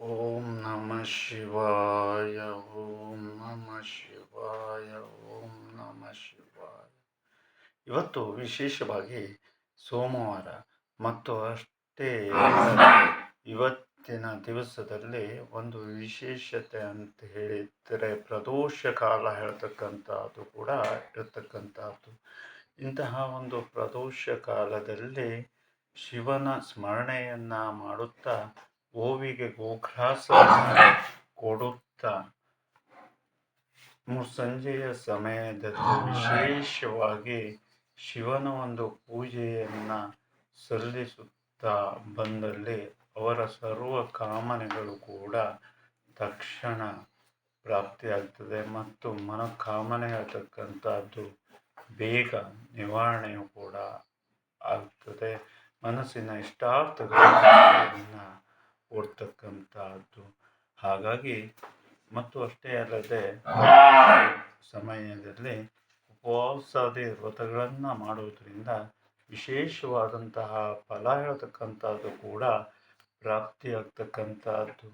ಓಂ ನಮ ಶಿವಾಯ ಓಂ ನಮ ಶಿವಾಯ ಓಂ ನಮ ಶಿವಾಯ ಇವತ್ತು ವಿಶೇಷವಾಗಿ ಸೋಮವಾರ ಮತ್ತು ಅಷ್ಟೇ ಇವತ್ತಿನ ದಿವಸದಲ್ಲಿ ಒಂದು ವಿಶೇಷತೆ ಅಂತ ಹೇಳಿದರೆ ಪ್ರದೋಷ ಕಾಲ ಹೇಳ್ತಕ್ಕಂಥದ್ದು ಕೂಡ ಇರತಕ್ಕಂಥದ್ದು. ಇಂತಹ ಒಂದು ಪ್ರದೋಷ ಕಾಲದಲ್ಲಿ ಶಿವನ ಸ್ಮರಣೆಯನ್ನು ಮಾಡುತ್ತಾ ಗೋವಿಗೆ ಗೋಗ್ರಾಸ ಕೊಡುತ್ತಾ ಮುಸ್ಸಂಜೆಯ ಸಮಯದಲ್ಲಿ ವಿಶೇಷವಾಗಿ ಶಿವನ ಒಂದು ಪೂಜೆಯನ್ನು ಸಲ್ಲಿಸುತ್ತಾ ಬಂದಲ್ಲಿ ಅವರ ಸರ್ವ ಕಾಮನೆಗಳು ಕೂಡ ತಕ್ಷಣ ಪ್ರಾಪ್ತಿಯಾಗ್ತದೆ ಮತ್ತು ಮನೋಕಾಮನೆ ಆಗ್ತಕ್ಕಂಥದ್ದು ಬೇಗ ನಿವಾರಣೆಯು ಕೂಡ ಆಗ್ತದೆ. ಮನಸ್ಸಿನ ಇಷ್ಟಾರ್ಥಗಳನ್ನು ಕೊಡ್ತಕ್ಕಂಥದ್ದು ಹಾಗಾಗಿ ಮತ್ತು ಅಷ್ಟೇ ಅಲ್ಲದೆ ಸಮಯದಲ್ಲಿ ಉಪವಾಸಾದಿ ವ್ರತಗಳನ್ನು ಮಾಡುವುದರಿಂದ ವಿಶೇಷವಾದಂತಹ ಫಲ ಹೇಳ್ತಕ್ಕಂಥದ್ದು ಕೂಡ ಪ್ರಾಪ್ತಿಯಾಗ್ತಕ್ಕಂಥದ್ದು